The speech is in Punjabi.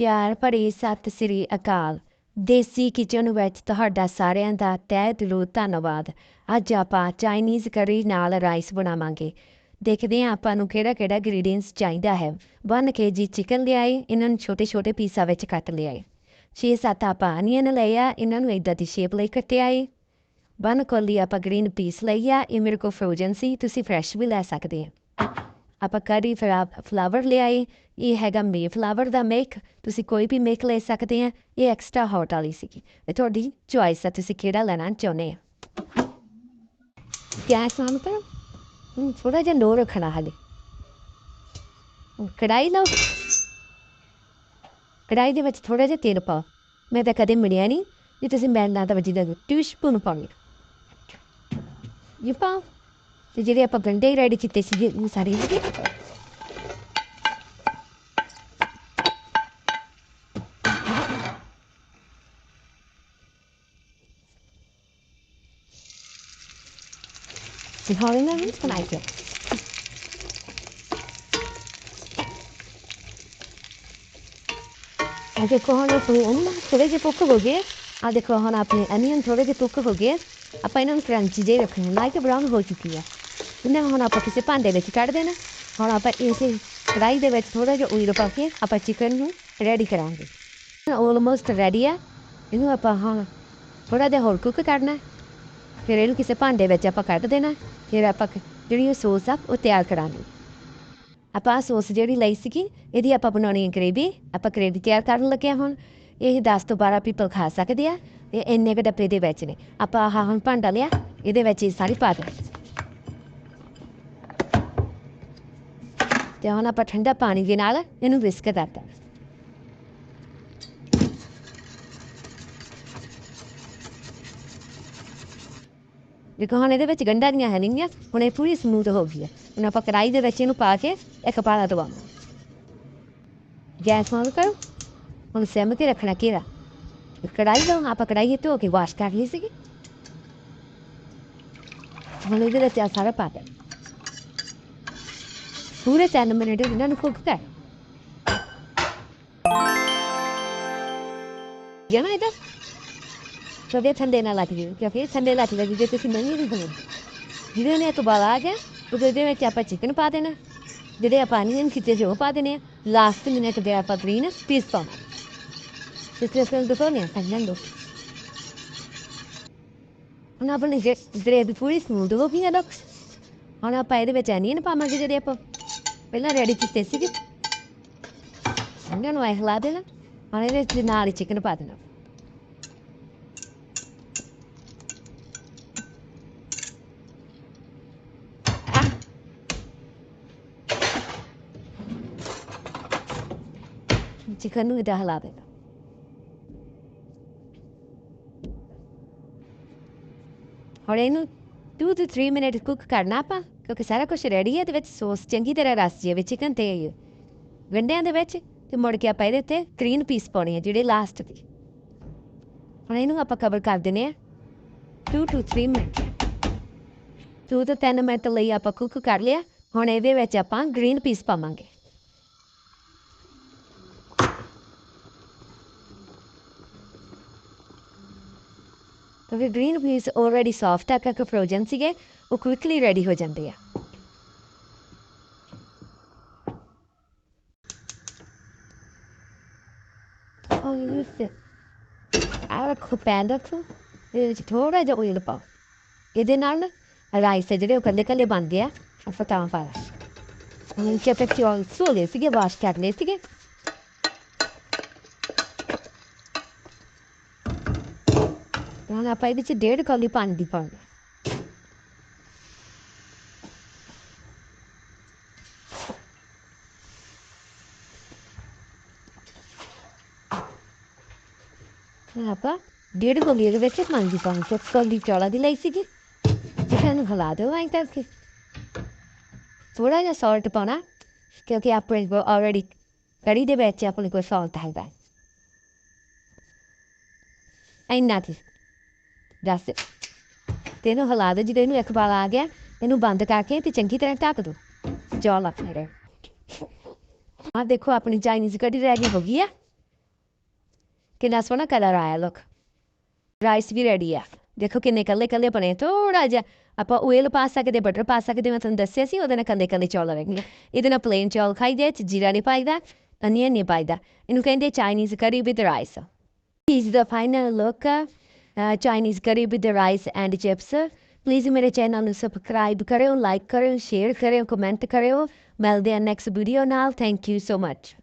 ਪਿਆਰ ਭਰੀ ਸਤਿ ਸ੍ਰੀ ਅਕਾਲ। ਦੇਸੀ ਕਿਚਨ ਵਿੱਚ ਤੁਹਾਡਾ ਸਾਰਿਆਂ ਦਾ ਤਹਿ ਦਿਲੋਂ ਧੰਨਵਾਦ। ਅੱਜ ਆਪਾਂ ਚਾਈਨੀਜ਼ ਕਰੀ ਨਾਲ ਰਾਈਸ ਬਣਾਵਾਂਗੇ। ਦੇਖਦੇ ਹਾਂ ਆਪਾਂ ਨੂੰ ਕਿਹੜਾ ਕਿਹੜਾ ਇੰਗਰੀਡੀਅੰਟਸ ਚਾਹੀਦਾ ਹੈ। 1 ਕੇਜੀ ਚਿਕਨ ਲਿਆਏ, ਇਹਨਾਂ ਨੂੰ ਛੋਟੇ ਛੋਟੇ ਪੀਸਾਂ ਵਿੱਚ ਕੱਟ ਲਿਆਏ। 6-7 ਆਪਾਂ ਅਨੀਅਨ ਲਿਆ ਇਹਨਾਂ ਨੂੰ ਇਦਾਂ ਦੀ ਸ਼ੇਪ ਲਈ ਕੱਟਿਆ ਏ ਵਨ ਕੋਲੀ ਆਪਾਂ ਗ੍ਰੀਨ ਪੀਸ ਲਈਆ ਇਹ ਮੇਰੇ ਕੋਲ ਫਰੋਜ਼ਨ ਸੀ, ਤੁਸੀਂ ਫਰੈਸ਼ ਵੀ ਲੈ ਸਕਦੇ ਆ। ਆਪਾਂ ਕਰੀ ਫਲਾਵਰ ਲਿਆਏ, ਇਹ ਹੈਗਾ ਮੇ ਫਲਾਵਰ ਦਾ ਮੇਕ ਤੁਸੀਂ ਕੋਈ ਵੀ ਮੇਕ ਲੈ ਸਕਦੇ ਆ, ਇਹ ਐਕਸਟਰਾ ਹੌਟ ਵਾਲੀ ਸੀਗੀ। ਇਹ ਤੁਹਾਡੀ ਚੁਆਇਸ ਹੈ ਤੁਸੀਂ ਕਿਹੜਾ ਲੈਣਾ ਚਾਹੁੰਦੇ ਆ। ਗੈਸ ਆਨ ਕਰੋ। ਥੋੜਾ ਜਿਹਾ ਲੋ ਰੱਖਣਾ ਹਾਲੇ ਹੁਣ ਕੜਾਈ ਲਓ। ਕੜਾਈ ਦੇ ਵਿੱਚ ਥੋੜਾ ਜਿਹਾ ਤੇਲ ਪਾਓ। ਮੈਂ ਤਾਂ ਕਦੇ ਮਿਲਿਆ ਨਹੀਂ, ਜੇ ਤੁਸੀਂ ਮੈਨਾਂ ਤਾਂ ਵਜੀ ਦਾ ਟੂ ਸਪੂਨ ਪਾਉਣੀ ਇਹ ਪਾਓ ਤੇ ਜਿਹੜੇ ਆਪਾਂ ਗੰਡੇ ਰੈਡੀ ਕੀਤੇ ਸੀਗੇ, ਉਹ ਸਾਰੇ ਇਹਦੇ Sie halen dann nicht von Eike. ਆ ਦੇਖੋ ਹੁਣ ਇਹ ਹੁਣ ਥੋੜੇ ਜਿਹੇ ਪੁੱਕ ਹੋ ਗਏ। ਆ ਦੇਖੋ ਹੁਣ ਆਪਣੇ ਅਨੀਅਨ ਥੋੜੇ ਜਿਹੇ ਪੁੱਕ ਹੋ ਗਏ। ਆਪਾਂ ਇਹਨਾਂ ਨੂੰ ਕਰੰਚੀ ਜਿਹੇ ਨਾ। ਕਿ ਬਰਾਊਨ ਹੋ ਚੁੱਕੀ ਹੈ ਇਹਨਾਂ ਹੁਣ ਆਪਾਂ ਕਿਸੇ ਭਾਂਡੇ ਵਿੱਚ ਕੱਢ ਦੇਣਾ ਹੁਣ ਆਪਾਂ ਇਸੇ ਕੜਾਈ ਦੇ ਵਿੱਚ ਥੋੜਾ ਜਿਹਾ oil ਪਾ ਕੇ ਆਪਾਂ ਚਿਕਨ ਨੂੰ ਰੈਡੀ ਕਰਾਂਗੇ ਆਲਮੋਸਟ ਰੈਡੀ ਆ ਇਹਨੂੰ ਆਪਾਂ ਹੁਣ ਥੋੜਾ ਜਿਹਾ ਹੋਰ ਕੁੱਕ ਕਰਨਾ ਫਿਰ ਇਹਨੂੰ ਕਿਸੇ ਭਾਂਡੇ ਵਿੱਚ ਆਪਾਂ ਕੱਢ ਦੇਣਾ ਫਿਰ ਆਪਾਂ ਜਿਹੜੀ ਉਹ ਸੌਸ ਆ ਉਹ ਤਿਆਰ ਕਰਾਂਗੇ ਆਪਾਂ ਆਹ ਸੌਸ ਜਿਹੜੀ ਲਈ ਸੀਗੀ ਇਹਦੀ ਆਪਾਂ ਬਣਾਉਣੀ ਹੈ ਗ੍ਰੇਵੀ ਆਪਾਂ ਗ੍ਰੇਵੀ ਤਿਆਰ ਕਰਨ ਲੱਗੇ ਹੁਣ ਇਹ 10 ਤੋਂ 12 ਪੀਪਲ ਖਾ ਸਕਦੇ ਆ ਤੇ ਇੰਨੇ ਕੁ ਡੱਬੇ ਦੇ ਵਿੱਚ ਨੇ ਆਪਾਂ ਆਹ ਹੁਣ ਭਾਂਡਾ ਲਿਆ ਇਹਦੇ ਵਿੱਚ ਇਹ ਸਾਰੀ ਪਾ ਦੇ ਤੇ ਹੁਣ ਆਪਾਂ ਠੰਡਾ ਪਾਣੀ ਦੇ ਨਾਲ ਇਹਨੂੰ ਵਿਸਕ ਕਰਤਾ। ਦੇਖੋ ਹੁਣ ਇਹਦੇ ਵਿੱਚ ਗੰਢਾਂ ਦੀਆਂ ਹੈ ਨਹੀਂਆਂ ਹੁਣ ਇਹ ਪੂਰੀ ਸਮੂਥ ਹੋ ਗਈ ਹੈ। ਹੁਣ ਆਪਾਂ ਕੜਾਈ ਦੇ ਵਿੱਚ ਇਹਨੂੰ ਪਾ ਕੇ ਇੱਕ ਪਾਲਾ ਦਵਾਵਾਂ ਗੈਸ ਬੰਦ ਕਰੋ, ਹੁਣ ਸਿਮ ਤੇ ਰੱਖਣਾ ਕਿਹੜਾ? ਕੜਾਈ ਦਾ, ਆਪਾਂ ਕੜਾਈ ਧੋ ਕੇ ਵਾਸ਼ ਕਰ ਲਈ ਸੀਗੀ। ਹੁਣ ਇਹਦੇ ਵਿੱਚ ਆਹ ਸਾਰਾ ਪਾ ਦੇ ਪੂਰੇ 10 ਮਿੰਟ ਇਹਨਾਂ ਨੂੰ ਕੁੱਕ ਕਰ ਇਹ ਨਾ ਇਹਦਾ ਸਵੇ ਠੰਡੇ ਨਾਲ ਲੱਗ ਗਈ ਕਿਉਂਕਿ ਠੰਡੇ ਲੱਗ ਗਈ ਜੇ ਤੁਸੀਂ ਨਹੀਂ ਵੀ ਬਣਾਉਂਦੇ। ਜਿਹਦੇ ਨੇ ਇੱਕ ਬਾਲ ਆ ਗਿਆ ਉਹਦੇ ਦੇ ਵਿੱਚ ਆਪਾਂ ਚਿਕਨ ਪਾ ਦੇਣਾ। ਜਿਹੜੇ ਆਪਾਂ ਅਨੀਅਨ ਕੀਤੇ ਲਾਸਟ ਮਿੰਟ ਆਪਾਂ ਗ੍ਰੀਨ ਪੀਸ ਪਾਉਣਾ। ਤੇ ਪੂਰੀ ਸਮੂਥ ਹੋ ਗਈ ਹੈ ਡਾਕਸ ਹੁਣ ਆਪਾਂ ਇਹਦੇ ਵਿੱਚ ਅਨੀਅਨ ਪਾਵਾਂਗੇ ਜਿਹੜੇ ਆਪਾਂ ਪਹਿਲਾਂ ਰੈਡੀ ਕੀਤੇ ਸੀਗੇ ਇਹਨਾਂ ਨੂੰ ਐ ਹਿਲਾ ਦੇਣਾ ਹੁਣ ਇਹਦੇ ਵਿੱਚ ਨਾਲ ਹੀ ਚਿਕਨ 2 ਤੋਂ 3 ਮਿੰਟ ਕੁੱਕ ਕਰਨਾ ਆਪਾਂ, ਕਿਉਂਕਿ ਸਾਰਾ ਕੁਝ ਰੈਡੀ ਹੈ, ਤੇ ਵਿੱਚ ਸੌਸ ਚੰਗੀ ਤਰ੍ਹਾਂ ਰਸ ਜੇ ਵਿੱਚ ਚਿਕਨ ਤੇ ਗੰਢਿਆਂ ਦੇ ਵਿੱਚ, ਤੇ ਮੁੜ ਕੇ ਆਪਾਂ ਇਹਦੇ ਉੱਤੇ ਗ੍ਰੀਨ ਪੀਸ ਪਾਉਣੇ ਆ ਜਿਹੜੇ ਲਾਸਟ ਤੇ। ਹੁਣ ਇਹਨੂੰ ਆਪਾਂ ਕਵਰ ਕਰ ਦਿੰਨੇ ਆ 2 ਤੋਂ 3 ਮਿੰਟ 2 ਤੋਂ 3 ਮਿੰਟ ਲਈ ਆਪਾਂ ਕੁੱਕ ਕਰ ਲਿਆ। ਹੁਣ ਇਹਦੇ ਵਿੱਚ ਆਪਾਂ ਗ੍ਰੀਨ ਪੀਸ ਪਾਵਾਂਗੇ। ਕਿਉਂਕਿ ਫਿਰ ਗ੍ਰੀਨ ਪੀਸ ਆਲਰੇਡੀ ਸੌਫਟ ਆ ਕਿਉਂਕਿ ਫਰੋਜ਼ਨ ਸੀਗੇ, ਉਹ ਕੁਇਕਲੀ ਰੈਡੀ ਹੋ ਜਾਂਦੇ ਆ। ਉਹ ਯੂਸ ਆ ਰੱਖੋ, ਪੈਨ ਰੱਖੋ, ਇਹਦੇ ਵਿੱਚ ਥੋੜਾ ਜਿਹਾ ਓਇਲ ਪਾਓ। ਇਹਦੇ ਨਾਲ ਨਾ ਰਾਈਸ ਜਿਹੜੇ ਉਹ ਕੱਲੇ ਕੱਲੇ ਬਣਦੇ ਆ, ਆਪਾਂ ਤਾਂ ਪਾ ਹੁਣ ਕਿ ਚੌਲ ਸੋਲੇ ਸੀਗੇ ਵਾਸ਼ ਕਰ ਲਏ ਸੀਗੇ। ਹੁਣ ਆਪਾਂ ਇਹਦੇ ਚ ਡੇਢ ਕੌਲੀ ਪਾਣੀ ਦੀ ਪਾਉਣਾ ਹੁਣ ਆਪਾਂ ਡੇਢ ਕੌਲੀ ਇਹਦੇ ਵਿੱਚ ਪਾਣੀ ਦੀ ਪਾਉਣੀ ਤੇ ਕੌਲੀ ਚੌਲਾਂ ਦੀ ਲਈ ਸੀਗੀ। ਇਹਨੂੰ ਹਿਲਾ ਦਿਓ ਐਂ ਕਰਕੇ। ਥੋੜਾ ਜਿਹਾ ਸਾਲਟ ਪਾਉਣਾ, ਕਿਉਂਕਿ ਆਪਣੇ ਕੋਲ ਆਲਰੇਡੀ ਕੜੀ ਦੇ ਵਿੱਚ ਆਪਣੇ ਕੋਲ ਸਾਲਟ ਹੈਗਾ। ਇੰਨਾ ਕੀ ਦੱਸ। ਤੇ ਇਹਨੂੰ ਹਿਲਾ ਦੇ ਜਦੋਂ ਇਹਨੂੰ ਇੱਕ ਵਾਰ ਆ ਗਿਆ ਇਹਨੂੰ ਬੰਦ ਕਰਕੇ ਤੇ ਚੰਗੀ ਤਰ੍ਹਾਂ ਢੱਕ ਦੋ। ਚੌਲ ਆਪਣੇ ਰਹੇ ਆ ਦੇਖੋ ਆਪਣੀ ਚਾਈਨੀਜ਼ ਕੜੀ ਰੈਡੀ ਹੋ ਗਈ ਆ। ਕਿੰਨਾ ਸੋਹਣਾ ਕਲਰ ਆਇਆ ਲੁੱਕ ਰਾਈਸ ਵੀ ਰੈਡੀ ਆ। ਦੇਖੋ ਕਿੰਨੇ ਕੱਲੇ ਕੱਲੇ ਬਣੇ ਥੋੜਾ ਜਿਹਾ। ਆਪਾਂ ਓਇਲ ਪਾ ਸਕਦੇ ਬਟਰ ਪਾ ਸਕਦੇ ਮੈਂ ਤੁਹਾਨੂੰ ਦੱਸਿਆ ਸੀ ਉਹਦੇ ਨਾਲ ਕੱਲੇ ਕੱਲੇ ਚੌਲ ਰਹਿਣਗੇ ਇਹਦੇ ਨਾਲ ਪਲੇਨ ਚੌਲ ਖਾਈਦੇ ਆ, 'ਚ ਜੀਰਾ ਨਹੀਂ ਪਾਈਦਾ ਅਨੀਅਨ ਨਹੀਂ ਪਾਈਦਾ। ਇਹਨੂੰ ਕਹਿੰਦੇ Chinese curry with rice is the final look uh, Chinese curry with the rice and chips. Please ਮੇਰੇ ਚੈਨਲ ਨੂੰ ਸਬਸਕ੍ਰਾਈਬ ਕਰਿਓ ਲਾਈਕ ਕਰਿਓ ਸ਼ੇਅਰ ਕਰਿਓ ਕਮੈਂਟ ਕਰਿਓ ਮਿਲਦੇ ਆ ਨੈਕਸਟ ਵੀਡੀਓ ਨਾਲ ਥੈਂਕ ਯੂ ਸੋ ਮਚ